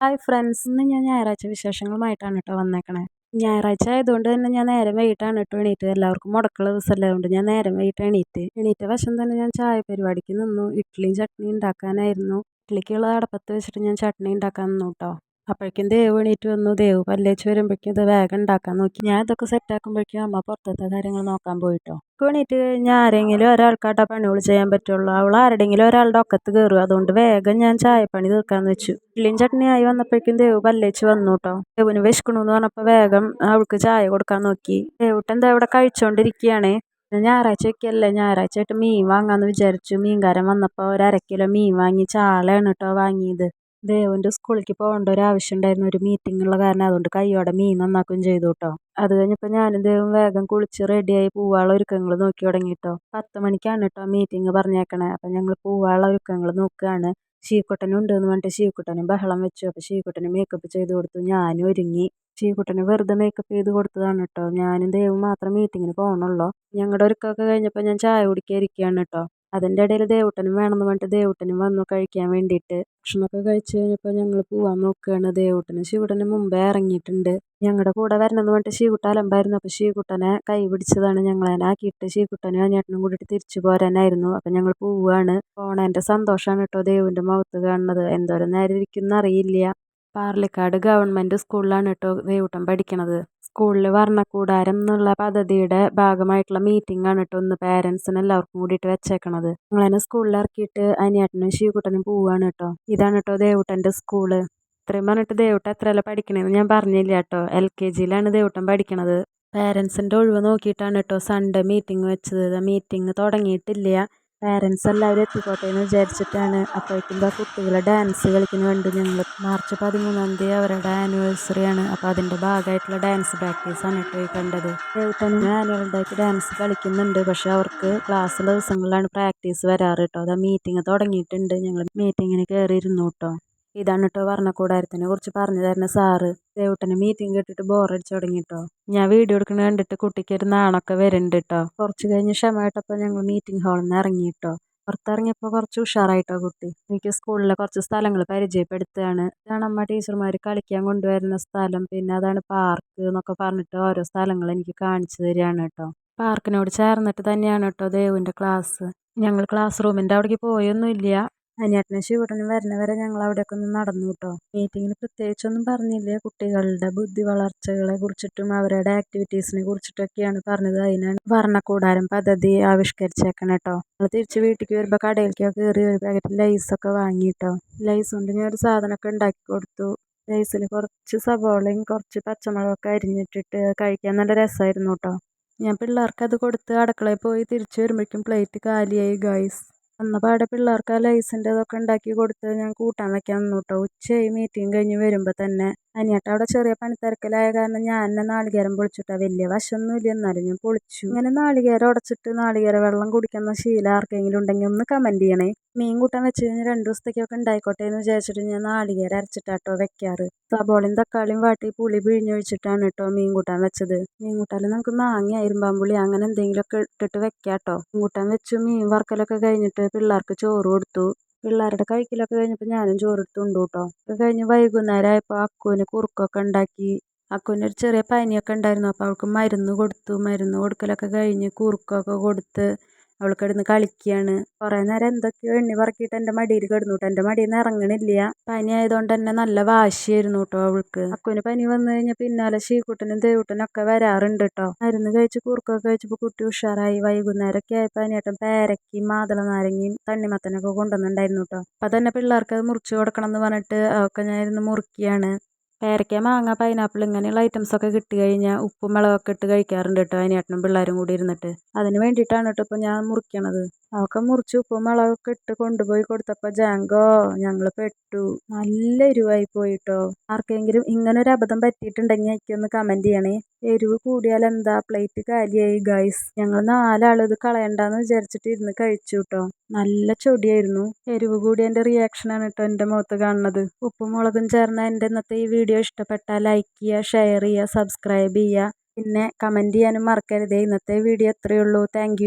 Hi friends ഇന്ന് ഞാൻ ഞായറാഴ്ച വിശേഷങ്ങളുമായിട്ടാണ് കേട്ടോ വന്നേക്കണേ. ഞായറാഴ്ച ആയതുകൊണ്ട് തന്നെ ഞാൻ നേരം വൈകിട്ടാണ് കേട്ടോ എണീറ്റ്. എല്ലാവർക്കും മുടക്കുള്ള ദിവസമല്ലായതുകൊണ്ട് ഞാൻ നേരം വൈകിട്ട് എണീറ്റ്. എണീറ്റ വശം തന്നെ ഞാൻ ചായ പരിപാടിക്ക് നിന്നു. ഇഡ്ഡലിയും ചട്നിയും ഉണ്ടാക്കാനായിരുന്നു. ഇഡ്ഡലിക്കുള്ള അടപ്പത്ത് വെച്ചിട്ട് ഞാൻ ചട്നി ഉണ്ടാക്കാൻ നിന്നു കേട്ടോ അപ്പോഴേക്കും ദേവ് എണീറ്റ് വന്നു. ദേവ് പല്ലേച്ച് വരുമ്പോഴേക്കും ഇത് വേഗം ഉണ്ടാക്കാൻ നോക്കി. ഞാൻ ഇതൊക്കെ സെറ്റ് ആക്കുമ്പോഴേക്കും അമ്മ പുറത്തത്തെ കാര്യങ്ങൾ നോക്കാൻ പോയിട്ടോ. എണീറ്റ് കഴിഞ്ഞാൽ ആരെങ്കിലും ഒരാൾക്കാട്ട പണികൾ ചെയ്യാൻ പറ്റുള്ളൂ. അവൾ ആരുടെങ്കിലും ഒരാളുടെ ഒക്കത്ത് കയറും അതുകൊണ്ട് വേഗം ഞാൻ ചായപ്പണി തീർക്കാന്ന് വെച്ചു. ഇല്ലിയും ചട്നി ആയി വന്നപ്പോഴേക്കും ദേവ് പല്ലേച്ച് വന്നു കേട്ടോ ദേവിന് വിശക്കണമെന്ന് പറഞ്ഞപ്പോൾ വേഗം അവൾക്ക് ചായ കൊടുക്കാൻ നോക്കി. ദേവുട്ടൻ എന്താ ഇവിടെ കഴിച്ചുകൊണ്ടിരിക്കുകയാണ് ഞായറാഴ്ചയൊക്കെയല്ലേ ഞായറാഴ്ച ആയിട്ട് മീൻ വാങ്ങാമെന്ന് വിചാരിച്ചു. മീൻകാരൻ വന്നപ്പോൾ ഒരു അര കിലോ മീൻ വാങ്ങി. ചാളയാണ് കേട്ടോ വാങ്ങിയത്. ദേവുന്റെ സ്കൂളിലേക്ക് പോകേണ്ട ഒരു ആവശ്യം ഉണ്ടായിരുന്നു ഒരു മീറ്റിംഗ് ഉള്ള കാരണം അതുകൊണ്ട് കൈയോടെ മീൻ നന്നാക്കുകയും ചെയ്തു കേട്ടോ അത് കഴിഞ്ഞപ്പോൾ ഞാനും ദേവും വേഗം കുളിച്ച് റെഡിയായി പൂവാള ഒരുക്കങ്ങൾ നോക്കി തുടങ്ങി കേട്ടോ പത്ത് മണിക്കാണ് കേട്ടോ മീറ്റിംഗ് പറഞ്ഞേക്കണേ. അപ്പം ഞങ്ങൾ പൂവാള ഒരുക്കങ്ങൾ നോക്കുകയാണ്. ശീക്കുട്ടനും ഉണ്ട് എന്ന് പറഞ്ഞിട്ട് ശീക്കുട്ടനും ബഹളം വെച്ചു. അപ്പോൾ ശീക്കുട്ടന് മേക്കപ്പ് ചെയ്ത് കൊടുത്തു. ഞാനും ഒരുങ്ങി. ശീക്കുട്ടന് വെറുതെ മേക്കപ്പ് ചെയ്ത് കൊടുത്തതാണ് കേട്ടോ ഞാനും ദേവും മാത്രം മീറ്റിങ്ങിന് പോകണുള്ളൂ ഞങ്ങളുടെ ഒരുക്കമൊക്കെ കഴിഞ്ഞപ്പോൾ ഞാൻ ചായ കുടിക്കാൻ ഇരിക്കുകയാണ് കേട്ടോ അതിന്റെ ഇടയിൽ ദേവുട്ടനും വേണമെന്ന് പറഞ്ഞിട്ട് ദേവുട്ടനും വന്നു കഴിക്കാൻ വേണ്ടിയിട്ട്. ഭക്ഷണമൊക്കെ കഴിച്ച് കഴിഞ്ഞപ്പോൾ ഞങ്ങൾ പോവാൻ നോക്കുകയാണ്. ദേവുട്ടനും ശിവുട്ടനും മുമ്പേ ഇറങ്ങിയിട്ടുണ്ട്. ഞങ്ങളുടെ കൂടെ വരണമെന്ന് പറഞ്ഞിട്ട് ശിവുട്ട അലമ്പായിരുന്നു. അപ്പോൾ ശിവുട്ടനെ കൈ പിടിച്ചതാണ് ഞങ്ങളതിനെ ആക്കിയിട്ട് ശിവുട്ടനും അനിയേട്ടനും കൂടിയിട്ട് തിരിച്ചു പോരാനായിരുന്നു. അപ്പം ഞങ്ങൾ പോവുകയാണ് പോണേന്റെ സന്തോഷമാണ് കേട്ടോ ദേവിന്റെ മുഖത്ത് കാണുന്നത്. എന്തോരം നേരം ഇരിക്കുന്ന അറിയില്ല. പാർലിക്കാട് ഗവൺമെന്റ് സ്കൂളിലാണ് കേട്ടോ ദേവുട്ടൻ പഠിക്കണത്. സ്കൂളിൽ വർണക്കൂടാരം എന്നുള്ള പദ്ധതിയുടെ ഭാഗമായിട്ടുള്ള മീറ്റിംഗ് ആണ് കേട്ടോ ഒന്ന് പേരൻസിന് എല്ലാവർക്കും കൂടിയിട്ട് വെച്ചേക്കണത്. ഞങ്ങളെന്നെ സ്കൂളിൽ ഇറക്കിയിട്ട് അനിയേട്ടനും ശിവകുട്ടനും പോവാണ് കേട്ടോ. ഇതാണ് കേട്ടോ ദേവൂട്ടന്റെ സ്കൂൾ. ഇത്രയും പറഞ്ഞിട്ട് ദേവുട്ടൻ എത്രയല്ല പഠിക്കണേന്ന് ഞാൻ പറഞ്ഞില്ല കേട്ടോ. എൽ കെ ജിയിലാണ് ദേവുട്ടൻ പഠിക്കണത്. പേരൻസിന്റെ ഒഴിവ് നോക്കിയിട്ടാണ് കേട്ടോ സൺഡേ മീറ്റിംഗ് വെച്ചത്. മീറ്റിംഗ് തുടങ്ങിയിട്ടില്ല. പാരൻസ് എല്ലാവരും എത്തിക്കോട്ടെ എന്ന് വിചാരിച്ചിട്ടാണ്. അപ്പോഴേക്കും ആ കുട്ടികളെ ഡാൻസ് കളിക്കുന്ന കണ്ടു. ഞങ്ങൾ മാർച്ച് പതിമൂന്നാം തീയതി അവരുടെ ആനിവേഴ്സറി ആണ്. അപ്പോൾ അതിന്റെ ഭാഗമായിട്ടുള്ള ഡാൻസ് പ്രാക്ടീസാണ് കേട്ടോ ഈ കണ്ടത്. ഏട്ടനും ആനുവൽ ഡേക്ക് ഡാൻസ് കളിക്കുന്നുണ്ട്. പക്ഷെ അവർക്ക് ക്ലാസ്സുള്ള ദിവസങ്ങളിലാണ് പ്രാക്ടീസ് വരാറ് കേട്ടോ. അതാ മീറ്റിംഗ് തുടങ്ങിയിട്ടുണ്ട്. ഞങ്ങൾ മീറ്റിങ്ങിന് കയറിയിരുന്നു കേട്ടോ. ഇതാണ് കേട്ടോ വർണക്കൂടാരത്തിനെ കുറിച്ച് പറഞ്ഞു തരുന്ന സാറ്. ദേവട്ടനെ മീറ്റിംഗ് കേട്ടിട്ട് ബോറടിച്ചു തുടങ്ങി കേട്ടോ ഞാൻ വീഡിയോ എടുക്കണ കണ്ടിട്ട് കുട്ടിക്ക് ഒരു നാണൊക്കെ വരുന്നുണ്ട് കേട്ടോ കുറച്ച് കഴിഞ്ഞ് ക്ഷമമായിട്ടപ്പോൾ ഞങ്ങൾ മീറ്റിംഗ് ഹാളിൽ നിന്ന് ഇറങ്ങി കേട്ടോ പുറത്തിറങ്ങിയപ്പോൾ കുറച്ച് ഉഷാറായിട്ടോ കുട്ടി. എനിക്ക് സ്കൂളിലെ കുറച്ച് സ്ഥലങ്ങൾ പരിചയപ്പെടുത്തുകയാണ്. ഇതാണ് അമ്മ ടീച്ചർമാർ കളിക്കാൻ കൊണ്ടുവരുന്ന സ്ഥലം. പിന്നെ അതാണ് പാർക്ക് എന്നൊക്കെ പറഞ്ഞിട്ട് ഓരോ സ്ഥലങ്ങൾ എനിക്ക് കാണിച്ചു തരികയാണ് കേട്ടോ പാർക്കിനോട് ചേർന്നിട്ട് തന്നെയാണ് കേട്ടോ ദേവുവിന്റെ ക്ലാസ് ഞങ്ങൾ ക്ലാസ് റൂമിന്റെ അവിടേക്ക് പോയൊന്നുമില്ല. അനിയേട്ടനും ശിവട്ടനും വരുന്നവരെ ഞങ്ങൾ അവിടെയൊക്കെ ഒന്ന് നടന്നു കേട്ടോ മീറ്റിങ്ങിന് പ്രത്യേകിച്ചൊന്നും പറഞ്ഞില്ല കുട്ടികളുടെ ബുദ്ധി വളർച്ചകളെ കുറിച്ചിട്ടും അവരുടെ ആക്ടിവിറ്റീസിനെ കുറിച്ചിട്ടൊക്കെയാണ് പറഞ്ഞത്. അതിനാണ് വർണക്കൂടാരം പദ്ധതി ആവിഷ്കരിച്ചേക്കണം കേട്ടോ നമ്മൾ തിരിച്ച് വീട്ടിലേക്ക് വരുമ്പോൾ കടയിലേക്കൊക്കെ കയറി ഒരു പാക്കറ്റ് ലൈസൊക്കെ വാങ്ങി കേട്ടോ ലൈസ് കൊണ്ട് ഞാൻ ഒരു സാധനമൊക്കെ ഉണ്ടാക്കി കൊടുത്തു. ലൈസിൽ കുറച്ച് സവോളയും കുറച്ച് പച്ചമുളകൊക്കെ അരിഞ്ഞിട്ടിട്ട് കഴിക്കാൻ നല്ല രസമായിരുന്നു കേട്ടോ ഞാൻ പിള്ളേർക്ക് അത് കൊടുത്ത് അടുക്കളയിൽ പോയി തിരിച്ചു വരുമ്പോഴേക്കും പ്ലേറ്റ് കാലിയായി ഗൈസ് വന്നപാടെ പിള്ളേർക്ക് ആ ലൈസിന്റെ ഇതൊക്കെ ഉണ്ടാക്കി കൊടുത്ത് ഞാൻ കൂട്ടാൻ വെക്കാൻ നിന്നു കേട്ടോ ഉച്ചയായി മീറ്റിംഗ് കഴിഞ്ഞ് വരുമ്പോൾ തന്നെ. അനിയേട്ട അവിടെ ചെറിയ പണിത്തിരക്കിലായ കാരണം ഞാൻ തന്നെ നാളികേരം പൊളിച്ചിട്ടാ. വലിയ വശമൊന്നുമില്ല. എന്നാലും ഞാൻ പൊളിച്ചു. ഇങ്ങനെ നാളികേരം ഉടച്ചിട്ട് നാളികേര വെള്ളം കുടിക്കുന്ന ശീലം ആർക്കെങ്കിലും ഉണ്ടെങ്കിൽ ഒന്ന് കമന്റ് ചെയ്യണേ. മീൻ കൂട്ടാൻ വെച്ച് കഴിഞ്ഞാൽ രണ്ട് ദിവസത്തേക്കൊക്കെ ഉണ്ടായിക്കോട്ടെ എന്ന് വിചാരിച്ചിട്ട് ഞാൻ നാളികേരം അരച്ചിട്ടാട്ടോ വെക്കാറ്. സബോളയും തക്കാളിയും വാട്ടി പുളി പിഴിഞ്ഞൊഴിച്ചിട്ടാണ് കേട്ടോ മീൻ കൂട്ടാൻ വെച്ചത്. മീൻ കൂട്ടാൻ നമുക്ക് മാങ്ങ ഇരുമ്പാമ്പുളി അങ്ങനെ എന്തെങ്കിലുമൊക്കെ ഇട്ടിട്ട് വെക്കാം കേട്ടോ മീൻ കൂട്ടാൻ വെച്ചു. മീൻ വറുക്കലൊക്കെ കഴിഞ്ഞിട്ട് പിള്ളേർക്ക് ചോറ് കൊടുത്തു. പിള്ളേരുടെ കഴിക്കലൊക്കെ കഴിഞ്ഞപ്പോൾ ഞാനും ചോറിട്ട് ഉണ്ടു കേട്ടോ അത് കഴിഞ്ഞ് വൈകുന്നേരം ആയപ്പോൾ അക്കുവിന് കുറുക്കൊക്കെ ഉണ്ടാക്കി. അക്കുവിന് ഒരു ചെറിയ പനിയൊക്കെ ഉണ്ടായിരുന്നു. അപ്പോൾ അവൾക്ക് മരുന്ന് കൊടുത്തു. മരുന്ന് കൊടുക്കലൊക്കെ കഴിഞ്ഞ് കുറുക്കൊക്കെ കൊടുത്ത് അവൾ കിടന്ന് കളിക്കുകയാണ് കുറേ നേരം എന്തൊക്കെയോ എണ്ണി പറക്കിയിട്ട് എന്റെ മടിയിൽ കിടന്നു കേട്ടോ എന്റെ മടിയിൽ നിന്ന് ഇറങ്ങണില്ല. പനി ആയതുകൊണ്ട് തന്നെ നല്ല വാശിയായിരുന്നു കേട്ടോ അവൾക്ക്. അക്കുവിന് പനി വന്നു കഴിഞ്ഞാൽ പിന്നാലെ ശീക്കുട്ടനും ദേവുട്ടനും ഒക്കെ വരാറുണ്ട് കേട്ടോ മരുന്ന് കഴിച്ച് കുറുക്കൊക്കെ കഴിച്ചപ്പോൾ കുട്ടി ഉഷാറായി. വൈകുന്നേരമൊക്കെ ആയപ്പോൾ അനിയേട്ടൻ പേരക്കി മാതള നാരങ്ങയും തണ്ണിമത്തനൊക്കെ കൊണ്ടുവന്നിട്ടുണ്ടായിരുന്നു കേട്ടോ അപ്പം തന്നെ പിള്ളേർക്ക് അത് മുറിച്ച് കൊടുക്കണം എന്ന് പറഞ്ഞിട്ട് അതൊക്കെ ഞാൻ ഇരുന്ന് മുറിക്കുകയാണ് പേരയ്ക്ക മാങ്ങ പൈനാപ്പിൾ ഇങ്ങനെയുള്ള ഐറ്റംസൊക്കെ കിട്ടി കഴിഞ്ഞാൽ ഉപ്പും മുളകൊക്കെ ഇട്ട് കഴിക്കാറുണ്ട് കേട്ടോ അതിനേട്ടനും പിള്ളേരും കൂടി ഇരുന്നിട്ട്. അതിന് വേണ്ടിയിട്ടാണ് കേട്ടോ ഇപ്പോൾ ഞാൻ മുറിക്കണത്. അതൊക്കെ മുറിച്ച് ഉപ്പും മുളകൊക്കെ ഇട്ട് കൊണ്ടുപോയി കൊടുത്തപ്പോൾ ജാങ്കോ ഞങ്ങൾ പെട്ടു. നല്ല എരിവായി പോയിട്ടോ ആർക്കെങ്കിലും ഇങ്ങനെ ഒരു അബദ്ധം പറ്റിയിട്ടുണ്ടെങ്കിൽ എനിക്കൊന്ന് കമന്റ് ചെയ്യണേ. എരിവ് കൂടിയാൽ എന്താ? പ്ലേറ്റ് കാലിയായി ഗൈസ് ഞങ്ങൾ നാലാൾ ഇത് കളയണ്ടെന്ന് വിചാരിച്ചിട്ട് ഇരുന്ന് കഴിച്ചു കേട്ടോ. നല്ല ചൊടിയായിരുന്നു. എരിവ് കൂടിയതിന്റെ റിയാക്ഷനാണ് കേട്ടോ എന്റെ മുഖത്ത് കാണുന്നത്. ഉപ്പും മുളകും ചേർന്ന എന്റെ ഇന്നത്തെ ഈ ഇഷ്ടപ്പെട്ടാൽ ലൈക്ക് ചെയ്യുക ഷെയർ ചെയ്യുക സബ്സ്ക്രൈബ് ചെയ്യുക. പിന്നെ കമന്റ് ചെയ്യാനും മറക്കരുതേ. ഇന്നത്തെ വീഡിയോ ഇത്രയേ ഉള്ളൂ. താങ്ക്